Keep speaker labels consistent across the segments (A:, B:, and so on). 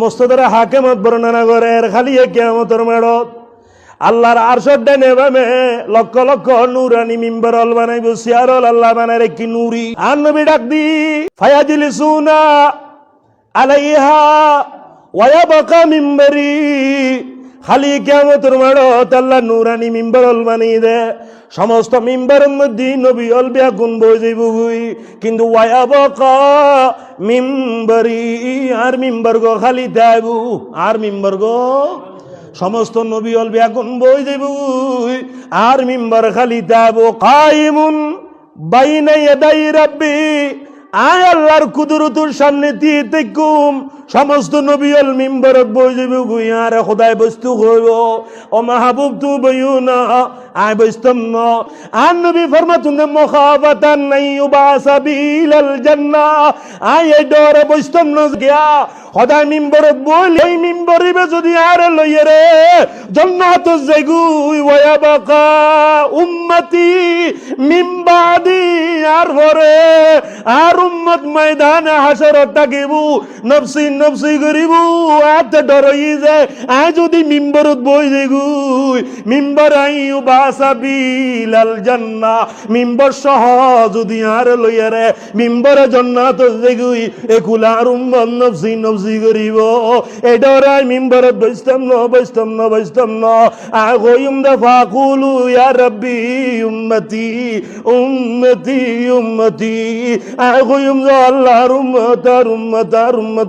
A: মোস্তদারা হাকেমত বর্ণনা করে, এর খালি কেমতর মেড়ত আল্লাহর আরশদ ডানে বামে লক্ষ লক্ষ নুরানি মিম্বর অল বানাইব, সিয়ারল আল্লাহ বানায় কি নুরি। আর নবী ডাক দি ফায়াজিলি সুনা আলাইহা ওয়াবাকা মিম্বরি। খালি কেমতর মেড়ত আল্লাহ নুরানি মিম্বর অল বানিয়ে দে। সমস্ত মিম্বরের মধ্যে নবী অল ব্যাগুন বই গুই কিন্তু মিম্বরি আর মিম্বর গো খালি দেবু, আর মিম্বর গো সমস্ত নবী অল ব্যাগুন বই গুই আর মিম্বর খালি দেব, কাইমুন বাইনা ইয়াদাই রাব্বি। আয় আল্লাহর কুদরতুর সামনে দিয়ে দেখুম সমস্ত নবীল মিম্বরত বই গুইয়ার খোদায় বস্তু হইব। ও মাহবুব তু বইও না আয় বস্তম ন। আর নবী ফরমাতুন মুখাবাতান নাই উবাসাবিলাল জান্নাহ আয় এই ডরে বস্তম ন গিয়া খোদায় মিম্বরত বই এই মিম্বরিবে যদি আর লইয়ে রে যাইগুই ওয়া বাকা উম্মতি মিম্বাদি আর ভরে আর উম্মত ময়দানে হাসরত থাকিবু, নফসি নফসি করিবু আতে ডরই যে আই যদি মিম্বরত বই মিম্বর জান্নাহ মিম্বর সহ যদি আর লইয়ারে মিম্বর জান্নাত একুলা এই ডরাই ন বৈস্তম ন বৈস্তম ন আই গইম দা ফাকুলু, ইয়া রব্বি উম্মতি উম্মতি উম্মতি। আই গইম দা আল্লাহর উম্মত, আর উম্মত আর উম্মত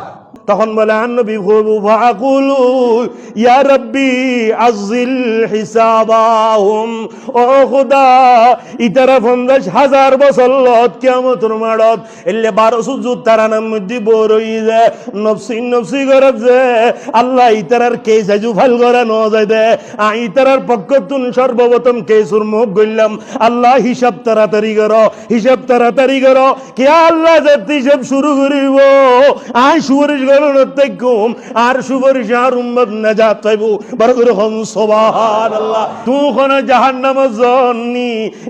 A: তখন বলে আন্নবী রব্বি আজিল হিসাবাহুম। ও খুদা, ইতারা হাজার বছর লত মাড়ত। এলে বারো সুজুত তারানার মধ্যে বড়ই যে, নফসি নফসি যে, আল্লাহ ইতারার কেস আজু ফাল করে ন যায় দে। ইতারার পক্ষ তুন সর্বপ্রথম কেসুর মুখ গইলাম আল্লাহ হিসাব তাড়াতাড়ি করো হিসাব তাড়াতাড়ি করো কে আল্লাহ হিসাব শুরু করিব। আই সুপারিশ গণন তেকুম আর সুপারিশ আর উম্মত নাজাত পাইব বড় করে হন সোবাহান আল্লাহ তুই কোন জাহান্নাম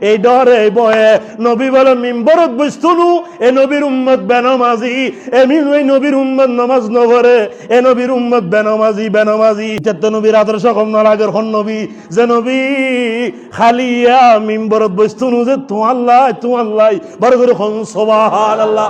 A: এই ডরে বয়ে নবী বলে মিম্বরত এ নবীর উম্মত বেনমাজি নবীর উম্মত নমাজ এ নবীর উম্মত বেনমাজি বেনমাজি নবীর আদর্শ কম নালাগের হন নবী যে নবী খালিয়া মিম্বরত বইস্তুনু যে তো আল্লাহ তো আল্লাহ বড় করে হন সোবাহান আল্লাহ